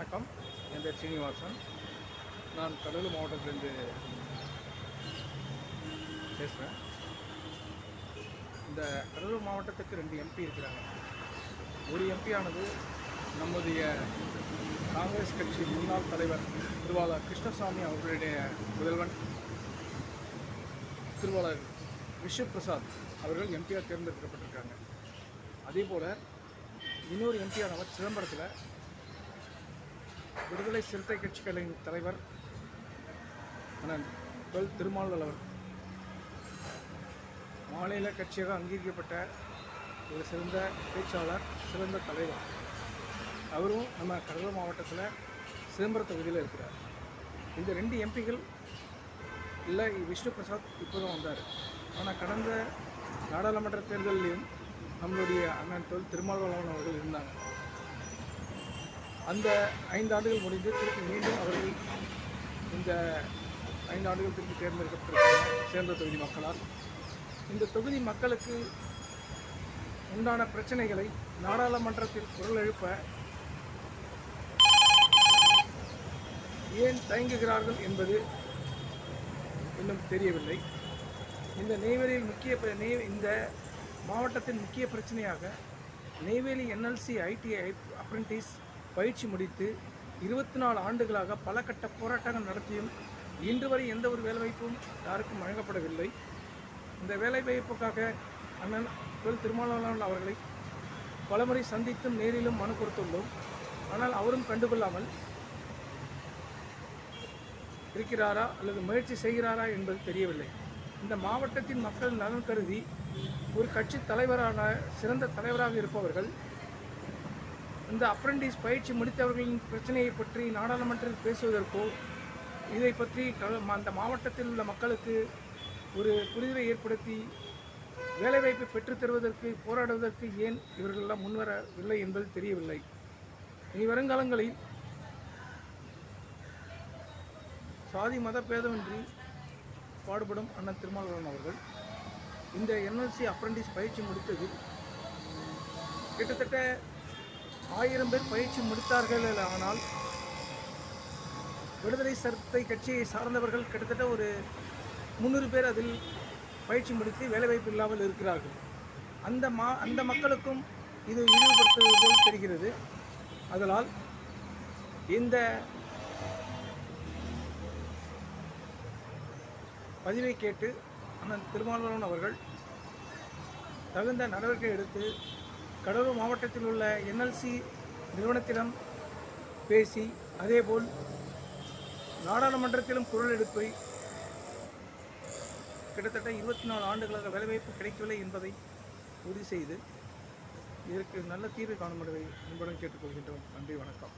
வணக்கம். என் பேர் சீனிவாசன். நான் கடலூர் மாவட்டத்திலேருந்து பேசுகிறேன் இந்த கடலூர் மாவட்டத்துக்கு ரெண்டு எம்பி இருக்கிறாங்க. ஒரு எம்பியானது நம்முடைய காங்கிரஸ் கட்சி முன்னாள் தலைவர் திருவாளர் கிருஷ்ணசாமி அவர்களுடைய முதல்வன் திருவாளர் விஷ்ணு பிரசாத் அவர்கள் எம்பியாக தேர்ந்தெடுக்கப்பட்டிருக்காங்க. அதே போல் இன்னொரு எம்பியானவர் சிதம்பரத்தில் விடுதலை சிறுத்தை கட்சிகளின் தலைவர் அண்ணன் தொல் திருமாவளவன் மாநில கட்சியாக அங்கீகரிக்கப்பட்ட ஒரு சிறந்த பேச்சாளர் சிறந்த தலைவர். அவரும் நம்ம கடலூர் மாவட்டத்தில் சிதம்பரம் தொகுதியில் இருக்கிறார். இந்த ரெண்டு எம்பிகள் இல்லை விஷ்ணு பிரசாத் இப்போ தான் வந்தார். ஆனால் கடந்த நாடாளுமன்ற தேர்தலிலையும் நம்மளுடைய அண்ணன் தொல் திருமாவளவன் அவர்கள் இருந்தாங்க. அந்த ஐந்து ஆண்டுகள் முடிந்து திருப்பி மீண்டும் அவர்கள் இந்த ஐந்து ஆண்டுகள் திருப்பி தேர்ந்தெடுக்கப்பட்டிருக்கிறார் சேர்ந்த தொகுதி மக்களால் இந்த தொகுதி மக்களுக்கு உண்டான பிரச்சனைகளை நாடாளுமன்றத்தில் குரல் எழுப்ப ஏன் தயங்குகிறார்கள் என்பது இன்னும் தெரியவில்லை. இந்த நெய்வேலியில் முக்கிய பிர- நெய் இந்த மாவட்டத்தின் முக்கிய பிரச்சனையாக நெய்வேலி என்எல்சி ஐடிஐ அப்ரெண்டிஸ் பயிற்சி முடித்து இருபத்தி நாலு ஆண்டுகளாக பல கட்ட போராட்டங்கள் நடத்தியும் இன்று வரை எந்த ஒரு வேலைவாய்ப்பும் யாருக்கும் வழங்கப்படவில்லை. இந்த வேலைவாய்ப்புக்காக அண்ணன் தொல் திருமாவளவன் அவர்களை பலமுறை சந்தித்தும் நேரிலும் மனு கொடுத்துள்ளோம். ஆனால் அவரும் கண்டுகொள்ளாமல் இருக்கிறாரா அல்லது முயற்சி செய்கிறாரா என்பது தெரியவில்லை. இந்த மாவட்டத்தின் மக்கள் நலன் கருதி ஒரு கட்சி தலைவரான சிறந்த தலைவராக இருப்பவர்கள் இந்த அப்ரெண்டிஸ் பயிற்சி முடித்தவர்களின் பிரச்சனையை பற்றி நாடாளுமன்றத்தில் பேசுவதற்கோ இதை பற்றி அந்த மாவட்டத்தில் உள்ள மக்களுக்கு ஒரு புரிதலை ஏற்படுத்தி வேலைவாய்ப்பை பெற்றுத்தருவதற்கு போராடுவதற்கு ஏன் இவர்களெல்லாம் முன்வரவில்லை என்பது தெரியவில்லை. இனி வருங்காலங்களில் சாதி மத பேதமின்றி பாடுபடும் அண்ணன் திருமாவளவன் அவர்கள் இந்த என்எல்சி அப்ரெண்டிஸ் பயிற்சி முடித்ததில் கிட்டத்தட்ட ஆயிரம் பேர் பயிற்சி முடித்தார்கள் ஆனால் விடுதலை சிறுத்தை கட்சியை சார்ந்தவர்கள் கிட்டத்தட்ட ஒரு முந்நூறு பேர் அதில் பயிற்சி முடித்து வேலைவாய்ப்பு இல்லாமல் இருக்கிறார்கள். அந்த மா அந்த மக்களுக்கும் இது இழிவுபடுத்துவது போல் தெரிகிறது. அதனால் இந்த பதிவை கேட்டு அண்ணன் திருமாவளவன் அவர்கள் தகுந்த நடவடிக்கை எடுத்து கடலூர் மாவட்டத்தில் உள்ள என்எல்சி நிறுவனத்திடம் பேசி அதேபோல் நாடாளுமன்றத்திலும் குரல் எடுப்பை கிட்டத்தட்ட இருபத்தி நாலு ஆண்டுகளாக வேலைவாய்ப்பு கிடைக்கவில்லை என்பதை உறுதி செய்து இதற்கு நல்ல தீர்வு காணும்படி அன்புடன் கேட்டுக்கொள்கின்றோம். நன்றி வணக்கம்.